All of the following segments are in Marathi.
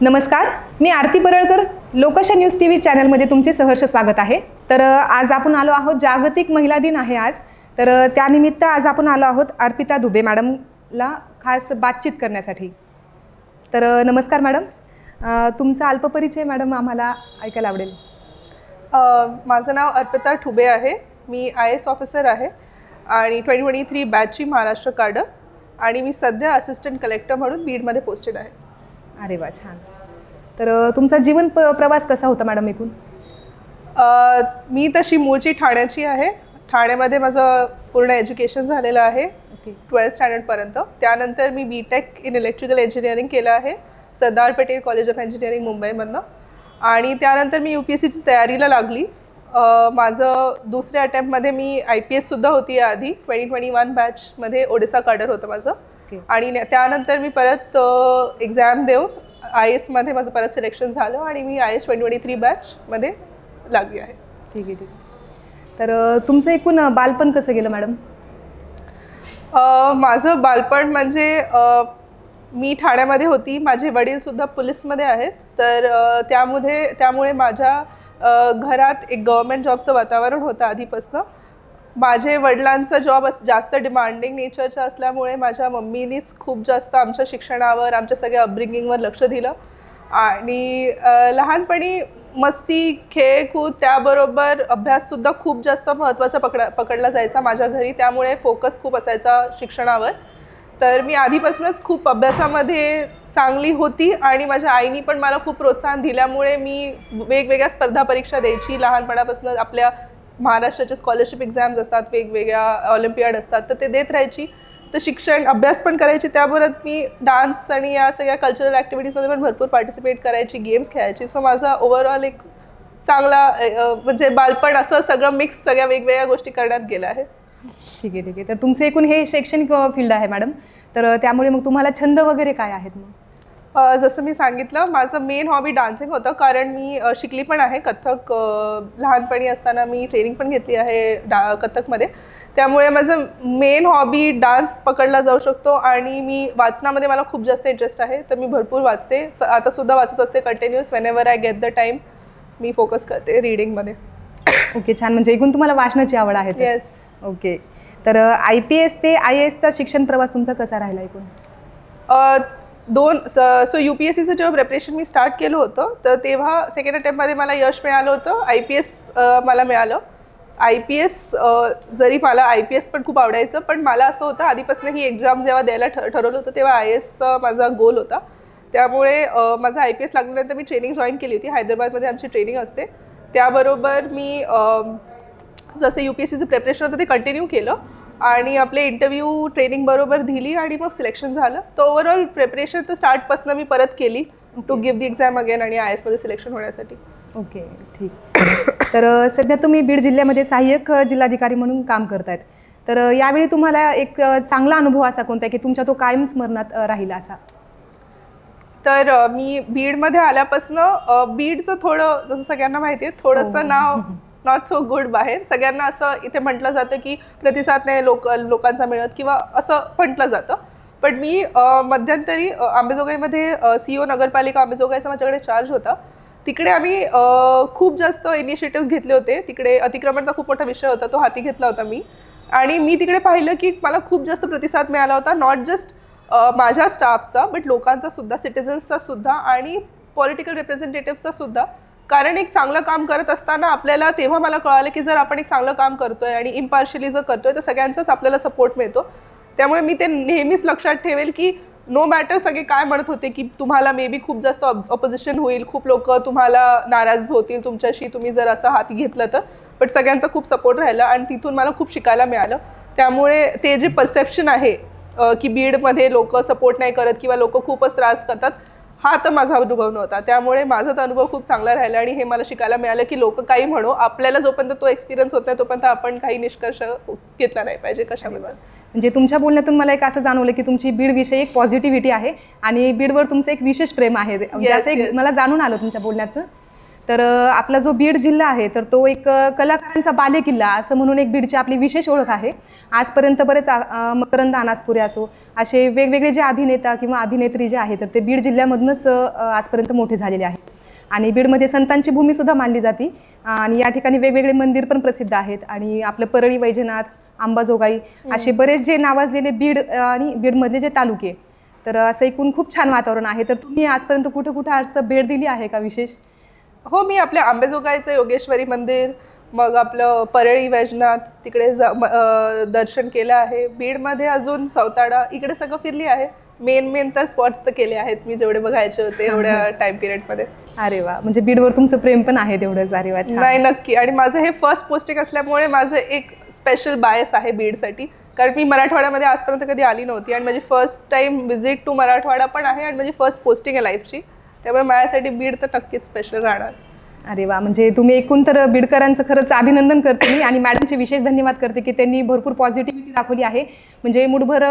नमस्कार मी आरती परळकर. लोकशा न्यूज टी व्ही चॅनलमध्ये तुमचे सहर्ष स्वागत आहे. तर आज आपण आलो आहोत जागतिक महिला दिन आहे आज. तर त्यानिमित्त आज आपण आलो आहोत अर्पिता दुबे मॅडमला खास बातचीत करण्यासाठी. तर नमस्कार मॅडम. तुमचा अल्पपरिचय मॅडम आम्हाला ऐकायला आवडेल. माझं नाव अर्पिता ठुबे आहे. मी आय एस ऑफिसर आहे आणि ट्वेंटी ट्वेंटी थ्री बॅचची महाराष्ट्र कार्ड आणि मी सध्या असिस्टंट कलेक्टर म्हणून बीडमध्ये पोस्टेड आहे. अरे वा छान. तर तुमचा जीवन प प्रवास कसा होता मॅडम एकूण अ, मी तशी मूळची ठाण्याची आहे. ठाण्यामध्ये माझं पूर्ण एज्युकेशन झालेलं आहे. ओके. ट्वेल्थ स्टँडर्डपर्यंत. त्यानंतर मी B Tech in electrical engineering केलं आहे. Sardar Patel college of engineering मुंबईमधनं. आणि त्यानंतर मी यू पी एस सीची तयारीला लागली. अ, माझं दुसऱ्या अटेम्प्टमध्ये मी आय पी एससुद्धा होती याआधी. ट्वेंटी ट्वेंटी वन बॅचमध्ये ओडिसा कार्डर होतं माझं. आणि त्यानंतर मी परत एक्झाम देऊन आय एसमध्ये माझं परत सिलेक्शन झालं आणि मी I S twenty twenty three बॅचमध्ये लागली आहे. ठीक आहे ठीक आहे. तर तुमचं एकूण बालपण कसं गेलं मॅडम? माझं बालपण म्हणजे मी ठाण्यामध्ये होती. माझे वडीलसुद्धा पोलीसमध्ये आहेत. तर त्यामध्ये त्यामुळे माझ्या घरात एक गव्हर्मेंट जॉबचं वातावरण होतं आधीपासनं. माझे वडिलांचा जॉब अस जास्त डिमांडिंग नेचरचा असल्यामुळे माझ्या मम्मीनीच खूप जास्त आमच्या शिक्षणावर आमच्या सगळ्या अपब्रिंगिंगवर लक्ष दिलं. आणि लहानपणी मस्ती खेळ कूद त्याबरोबर अभ्याससुद्धा खूप जास्त महत्त्वाचा पकडा पकडला जायचा माझ्या घरी. त्यामुळे फोकस खूप असायचा शिक्षणावर. तर मी आधीपासूनच खूप अभ्यासामध्ये चांगली होती आणि माझ्या आईनी पण मला खूप प्रोत्साहन दिल्यामुळे मी वेगवेगळ्या स्पर्धा परीक्षा द्यायची. लहानपणापासून आपल्या महाराष्ट्राचे स्कॉलरशिप एक्झाम्स असतात वेगवेगळ्या ऑलिम्पियाड असतात तर ते देत राहायची. तर शिक्षण अभ्यास पण करायची. त्याबरोबर मी डान्स आणि या सगळ्या कल्चरल ॲक्टिव्हिटीजमध्ये पण भरपूर पार्टिसिपेट करायची गेम्स खेळायची. सो माझा ओव्हरऑल एक चांगला म्हणजे बालपण असं सगळं मिक्स सगळ्या वेगवेगळ्या गोष्टी करण्यात गेलं आहे. ठीक आहे ठीक आहे. तर तुमचं एकूण हे शैक्षणिक फील्ड आहे मॅडम तर त्यामुळे मग तुम्हाला छंद वगैरे काय आहेत मग? जसं मी सांगितलं माझं मेन हॉबी डान्सिंग होतं. कारण मी शिकली पण आहे कथ्थक लहानपणी असताना मी ट्रेनिंग पण घेतली आहे डा कथ्थकमध्ये. त्यामुळे माझं मेन हॉबी डान्स पकडला जाऊ शकतो आणि मी वाचनामध्ये मला खूप जास्त इंटरेस्ट आहे. तर मी भरपूर वाचते. स- आता सुद्धा वाचत असते continuous whenever I get the time me focus करते रीडिंगमध्ये ओके छान. म्हणजे एकूण तुम्हाला वाचनाची आवड आहे. Yes okay. तर आय पी एस ते आय एसचा शिक्षण प्रवास तुमचा कसा राहिला एकूण? दोन सो यू पी एस सीचं जेव्हा प्रेपरेशन मी स्टार्ट केलं होतं तर तेव्हा सेकंड अटेम्प्टमध्ये मला यश मिळालं होतं. आय पी एस मला मिळालं. आय पी एस जरी मला आय पी एस पण खूप आवडायचं पण मला असं होतं आधीपासून ही एक्झाम जेव्हा द्यायला ठ ठरवलं होतं तेव्हा आय एसचा माझा गोल होता. त्यामुळे माझा आय पी एस लागल्यानंतर मी ट्रेनिंग जॉईन केली होती. हैदराबादमध्ये आमची ट्रेनिंग असते. त्याबरोबर मी जसं यू पी एस सीचं प्रिपरेशन होतं ते कंटिन्यू केलं. आणि आपले इंटरव्ह्यू ट्रेनिंग बरोबर दिली आणि मग सिलेक्शन झालं. तर ओव्हरऑल प्रिपरेशन तर स्टार्टपासून मी परत केली to give the exam again आणि आय एसमध्ये सिलेक्शन होण्यासाठी. ओके ठीक. तर सध्या तुम्ही बीड जिल्ह्यामध्ये सहाय्यक जिल्हाधिकारी म्हणून काम करतायत. तर यावेळी तुम्हाला एक चांगला अनुभव असा कोणता आहे की तुमच्या तो कायम स्मरणात राहिला असा? तर मी बीडमध्ये आल्यापासनं बीडचं थोडं जसं सगळ्यांना माहिती आहे हो. थोडंसं नाव नॉट सो गुड बाहेर. सगळ्यांना असं इथे म्हटलं जातं की प्रतिसाद नाही लोक लोकांचा मिळत किंवा असं म्हटलं जातं. पण मी मध्यंतरी आंबेजोगाईमध्ये सी ओ नगरपालिका आंबेजोगाईचा माझ्याकडे चार्ज होता. तिकडे आम्ही खूप जास्त इनिशिएटिव्ह घेतले होते. तिकडे अतिक्रमणचा खूप मोठा विषय होता तो हाती घेतला होता मी. आणि मी तिकडे पाहिलं की मला खूप जास्त प्रतिसाद मिळाला होता नॉट जस्ट माझ्या स्टाफचा बट लोकांचा सुद्धा सिटिझन्सचा सुद्धा आणि पॉलिटिकल रिप्रेझेंटेटिव्हचा सुद्धा. कारण एक चांगलं काम करत असताना आपल्याला तेव्हा मला कळालं की जर आपण एक चांगलं काम करतोय आणि इम्पार्शली जर करतोय तर सगळ्यांचाच आपल्याला सपोर्ट मिळतो. त्यामुळे मी ते नेहमीच लक्षात ठेवेल की नो मॅटर सगळे काय म्हणत होते की तुम्हाला मे बी खूप जास्त ऑपोजिशन होईल खूप लोक तुम्हाला नाराज होतील तुमच्याशी तुम्ही जर असं हात घेतलं तर. बट सगळ्यांचा खूप सपोर्ट राहिला आणि तिथून मला खूप शिकायला मिळालं. त्यामुळे ते जे परसेप्शन आहे की बीडमध्ये लोक सपोर्ट नाही करत किंवा लोक खूपच त्रास करतात हा तर माझा अनुभव नव्हता. त्यामुळे माझा तर अनुभव खूप चांगला राहिला आणि हे मला शिकायला मिळालं की लोक काही म्हणो आपल्याला जोपर्यंत तो एक्सपिरियन्स होत नाही तोपर्यंत आपण काही निष्कर्ष घेतला नाही पाहिजे कशामध्ये म्हणजे तुमच्या बोलण्यातून मला एक असं जाणवलं की तुमची बीडविषयी एक पॉझिटिव्हिटी आहे आणि बीडवर तुमचं एक विशेष प्रेम आहे. Yes, yes. मला जाणून आलं तुमच्या बोलण्यातून. तर आपला जो बीड जिल्हा आहे तर तो एक कलाकारांचा बालेकिल्ला असं म्हणून एक बीडची आपली विशेष ओळख आहे. आजपर्यंत बरेच मकरंद अनासपुरे असो असे वेगवेगळे जे अभिनेता किंवा अभिनेत्री जे आहे तर ते बीड जिल्ह्यामधूनच आजपर्यंत मोठे झालेले आहेत. आणि बीडमध्ये संतांची भूमीसुद्धा मानली जाते. आणि या ठिकाणी वेगवेगळे मंदिर पण प्रसिद्ध आहेत. आणि आपलं परळी वैजनाथ अंबाजोगाई असे बरेच जे नावाजलेले बीड आणि बीडमधले जे तालुके तर असं एकूण खूप छान वातावरण आहे. तर तुम्ही आजपर्यंत कुठं कुठं असं भेट दिली आहे का विशेष? हो मी आपल्या आंबेजोगाईचं योगेश्वरी मंदिर मग आपलं परळी वैजनाथ तिकडे जा म- अं, दर्शन केलं आहे. बीडमध्ये अजून सौताडा इकडे सगळं फिरली आहे. मेन मेन तर स्पॉट्स तर केले आहेत. मी जेवढे बघायचे होते एवढ्या टाइम पिरियडमध्ये अरे वा. म्हणजे बीडवर तुमचं प्रेम पण आहे तेवढंच. अरे वा छान. नाही नक्की. आणि माझं हे फर्स्ट पोस्टिंग असल्यामुळे माझं एक स्पेशल बायस आहे बीडसाठी. कारण मी मराठवाड्यामध्ये आजपर्यंत कधी आली नव्हती. आणि माझी first time visit to Marathwada पण आहे. आणि माझी फर्स्ट पोस्टिंग आहे लाईफची त्यामुळे माझ्यासाठी बीड तर नक्कीच स्पेशल राहणार. अरे वा म्हणजे तुम्ही एकूण तर बीडकरांचं खरंच अभिनंदन करते मी आणि मॅडमचे विशेष धन्यवाद करते की त्यांनी भरपूर पॉझिटिव्हिटी दाखवली आहे. म्हणजे मुठभर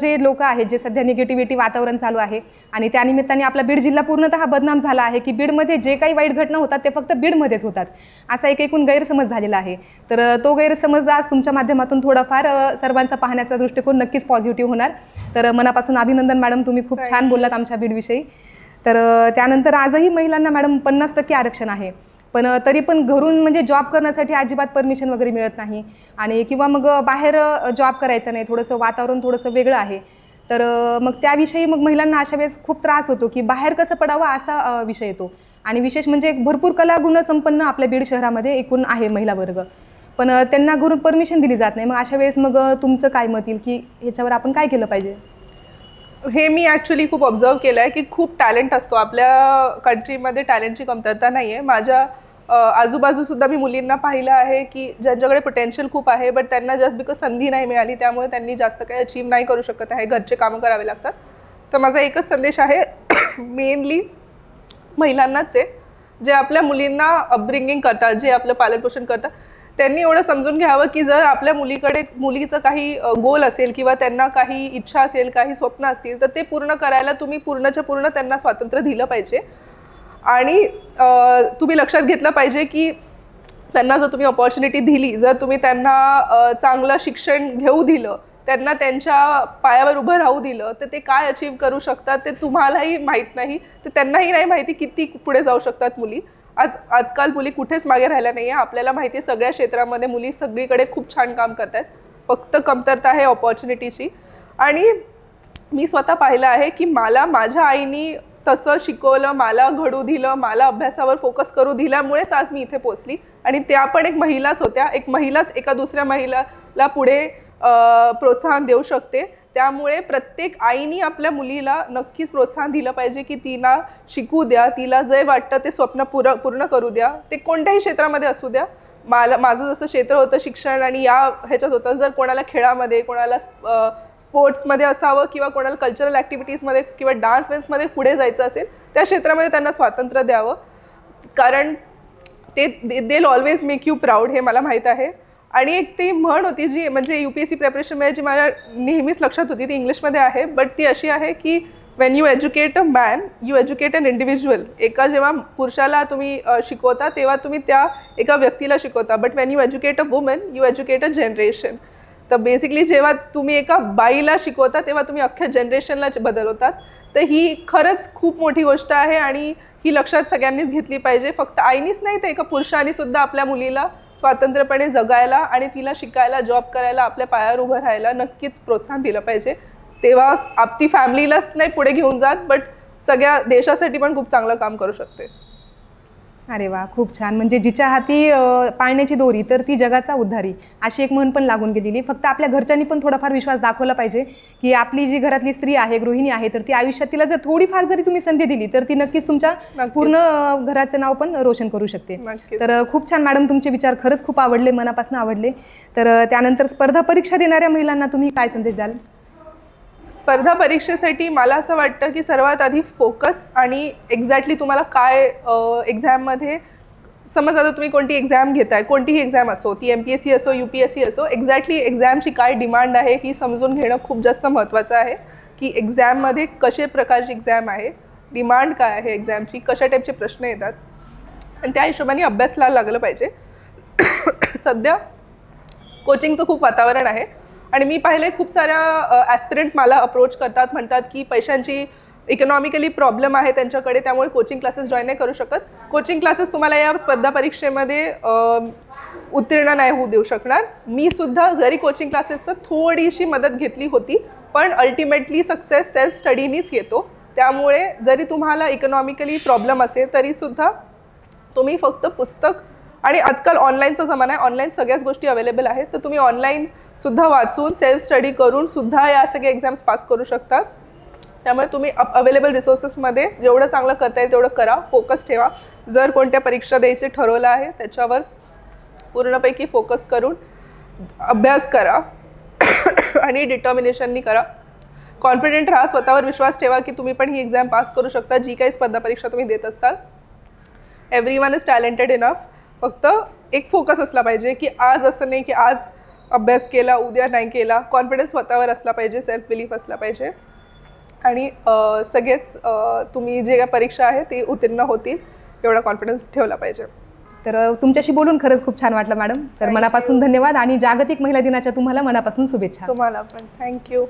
जे लोक आहेत जे सध्या निगेटिव्हिटी वातावरण चालू आहे आणि त्यानिमित्ताने आपला बीड जिल्हा पूर्णतः बदनाम झाला आहे की बीडमध्ये जे काही वाईट घटना होतात ते फक्त बीडमध्येच होतात. असा एक एकूण गैरसमज झालेला आहे. तर तो गैरसमज आज तुमच्या माध्यमातून थोडाफार सर्वांचा पाहण्याचा दृष्टिकोन नक्कीच पॉझिटिव्ह होणार. तर मनापासून अभिनंदन मॅडम तुम्ही खूप छान बोललात आमच्या बीडविषयी. तर त्यानंतर आजही महिलांना मॅडम पन्नास टक्के आरक्षण आहे. पण तरी पण घरून म्हणजे जॉब करण्यासाठी अजिबात परमिशन वगैरे मिळत नाही. आणि किंवा मग बाहेर जॉब करायचं नाही. थोडंसं वातावरण थोडंसं वेगळं आहे. तर मग त्याविषयी मग महिलांना अशा वेळेस खूप त्रास होतो की बाहेर कसं पडावं असा विषय येतो. आणि विशेष म्हणजे एक भरपूर कलागुण संपन्न आपल्या बीड शहरामध्ये एकूण आहे महिला वर्ग. पण त्यांना घरून परमिशन दिली जात नाही. मग अशा वेळेस मग तुमचं काय मत येईल? की ह्याच्यावर आपण काय केलं पाहिजे? हे मी ॲक्च्युली खूप ऑब्झर्व केलं आहे की खूप टॅलेंट असतो. आपल्या कंट्रीमध्ये टॅलेंटची कमतरता नाही आहे माझ्या आजूबाजूसुद्धा मी मुलींना पाहिलं आहे की ज्यांच्याकडे पोटेन्शियल खूप आहे बट त्यांना जस्ट बिकॉज संधी नाही मिळाली त्यामुळे त्यांनी जास्त काही अचीव नाही करू शकत आहे. घरचे कामं करावे लागतात. तर माझा एकच संदेश आहे मेनली महिलांनाच आहे. जे आपल्या मुलींना अपब्रिंगिंग करतात जे आपलं पालनपोषण करतात त्यांनी एवढं समजून घ्यावं की जर आपल्या मुलीकडे मुलीचं काही गोल असेल किंवा त्यांना काही इच्छा असेल काही स्वप्न असतील तर ते पूर्ण करायला तुम्ही पूर्णच्या पूर्ण त्यांना स्वातंत्र्य दिलं पाहिजे. आणि तुम्ही लक्षात घेतलं पाहिजे की त्यांना जर तुम्ही ऑपॉर्च्युनिटी दिली जर तुम्ही त्यांना चांगलं शिक्षण घेऊ दिलं त्यांना त्यांच्या पायावर उभं राहू दिलं तर ते काय अचीव करू शकतात ते तुम्हालाही माहीत नाही. तर त्यांनाही नाही माहिती किती पुढे जाऊ शकतात मुली. आज आजकाल मुली कुठेच मागे राहिल्या नाही आहे आपल्याला माहिती आहे सगळ्या क्षेत्रामध्ये मुली सगळीकडे खूप छान काम करत आहेत फक्त कमतरता आहे ऑपॉर्च्युनिटीची आणि मी स्वतः पाहिलं आहे की मला माझ्या आईनी तसं शिकवलं मला घडू दिलं मला अभ्यासावर फोकस करू दिल्यामुळेच आज मी इथे पोचली आणि त्या पण एक महिलाच होत्या. एक महिलाच एका दुसऱ्या महिलाला पुढे प्रोत्साहन देऊ शकते. त्यामुळे प्रत्येक आईनी आपल्या मुलीला नक्कीच प्रोत्साहन दिलं पाहिजे की तिला शिकू द्या तिला जे वाटतं ते स्वप्न पुर पूर्ण करू द्या. ते कोणत्याही क्षेत्रामध्ये असू द्या. मला माझं जसं क्षेत्र होतं शिक्षण आणि या ह्याच्यात होतं जर कोणाला खेळामध्ये कोणाला स्पोर्ट्समध्ये असावं किंवा कोणाला कल्चरल ॲक्टिव्हिटीजमध्ये किंवा डान्स वेन्समध्ये पुढे जायचं असेल त्या क्षेत्रामध्ये त्यांना स्वातंत्र्य द्यावं. कारण ते they always make you proud हे मला माहीत आहे. आणि एक ती म्हण होती जी म्हणजे यू पी एस सी प्रिपरेशनमध्ये जी माझ्या नेहमीच लक्षात होती ती इंग्लिशमध्ये आहे बट ती अशी आहे की when you educate a man you educate an individual एका जेव्हा पुरुषाला तुम्ही शिकवता तेव्हा तुम्ही त्या एका व्यक्तीला शिकवता. But when you educate a woman you educate a generation तर बेसिकली जेव्हा तुम्ही एका बाईला शिकवता तेव्हा तुम्ही अख्ख्या जनरेशनला बदलवतात. तर ही खरंच खूप मोठी गोष्ट आहे आणि ही लक्षात सगळ्यांनीच घेतली पाहिजे. फक्त आईनीच नाही तर एका पुरुषाने सुद्धा आपल्या मुलीला स्वातंत्र्यपणे जगायला आणि तिला शिकायला जॉब करायला आपल्या पायावर उभं राहायला नक्कीच प्रोत्साहन दिलं पाहिजे. तेव्हा आप ती फॅमिलीलाच नाही पुढे घेऊन जात बट सगळ्या देशासाठी पण खूप चांगलं काम करू शकते. अरे वा खूप छान. म्हणजे जिच्या हाती पाळण्याची दोरी तर ती जगाचा उद्धारी अशी एक म्हण पण लागून गेलेली. फक्त आपल्या घरच्यांनी पण थोडाफार विश्वास दाखवला पाहिजे की आपली जी घरातली स्त्री आहे गृहिणी आहे तर ती आयुष्यात तिला जर थोडीफार जरी तुम्ही संधी दिली तर ती नक्कीच तुमच्या. पूर्ण घराचं नाव पण रोशन करू शकते. तर खूप छान मॅडम तुमचे विचार खरंच खूप आवडले मनापासून आवडले. तर त्यानंतर स्पर्धा परीक्षा देणाऱ्या महिलांना तुम्ही काय संदेश द्याल? स्पर्धा परीक्षेसाठी मला असं वाटतं की सर्वात आधी फोकस आणि एक्झॅक्टली तुम्हाला काय एक्झाममध्ये समज आता तुम्ही कोणती एक्झाम घेताय कोणतीही एक्झाम असो ती एम पी एस सी असो यू पी एस सी असो एक्झॅक्टली एक्झामची काय डिमांड आहे ही समजून घेणं खूप जास्त महत्त्वाचं आहे की एक्झाममध्ये कसे प्रकारची एक्झाम आहे डिमांड काय आहे एक्झामची कशा टाईपचे प्रश्न येतात. आणि त्या हिशोबाने अभ्यासला लागलं पाहिजे. सध्या कोचिंगचं खूप वातावरण आहे. आणि मी पाहिले खूप साऱ्या ॲस्पिरंट्स मला अप्रोच करतात म्हणतात की पैशांची इकॉनॉमिकली प्रॉब्लेम आहे त्यांच्याकडे त्यामुळे कोचिंग क्लासेस जॉईन नाही करू शकत. कोचिंग क्लासेस तुम्हाला या स्पर्धा परीक्षेमध्ये उत्तीर्ण नाही होऊ देऊ शकणार. मी सुद्धा घरी कोचिंग क्लासेसचं थोडीशी मदत घेतली होती पण अल्टिमेटली सक्सेस सेल्फ स्टडीनीच येतो त्यामुळे जरी तुम्हाला इकॉनॉमिकली प्रॉब्लेम असेल तरीसुद्धा तुम्ही फक्त पुस्तक आणि आजकाल ऑनलाईनचा जमाना आहे. ऑनलाईन सगळ्याच गोष्टी अवेलेबल आहेत. तर तुम्ही ऑनलाईन सुद्धा वाचून सेल्फ स्टडी करून सुद्धा या सगळे एक्झाम्स पास करू शकतात. त्यामुळे तुम्ही अवेलेबल रिसोर्सेसमध्ये जेवढं चांगलं करता येईल तेवढं करा. फोकस ठेवा. जर कोणत्या परीक्षा द्यायची ठरवलं आहे त्याच्यावर पूर्णपैकी फोकस करून अभ्यास करा. आणि डिटर्मिनेशननी करा. कॉन्फिडेंट राहा. स्वतःवर विश्वास ठेवा की तुम्ही पण ही एक्झाम पास करू शकता. जी काही स्पर्धा परीक्षा तुम्ही देत असताल every one is talented enough फक्त एक फोकस असला पाहिजे की आज असं नाही की आज अभ्यास केला उद्या नाही केला कॉन्फिडन्स स्वतःवर असला पाहिजे सेल्फ बिलीफ असला पाहिजे. आणि सगळेच तुम्ही जे काय परीक्षा आहे ती उत्तीर्ण होतील एवढा कॉन्फिडन्स ठेवला पाहिजे. तर तुमच्याशी बोलून खरंच खूप छान वाटलं मॅडम. तर मनापासून धन्यवाद आणि जागतिक महिला दिनाच्या तुम्हाला मनापासून शुभेच्छा. तुम्हाला पण. थँक्यू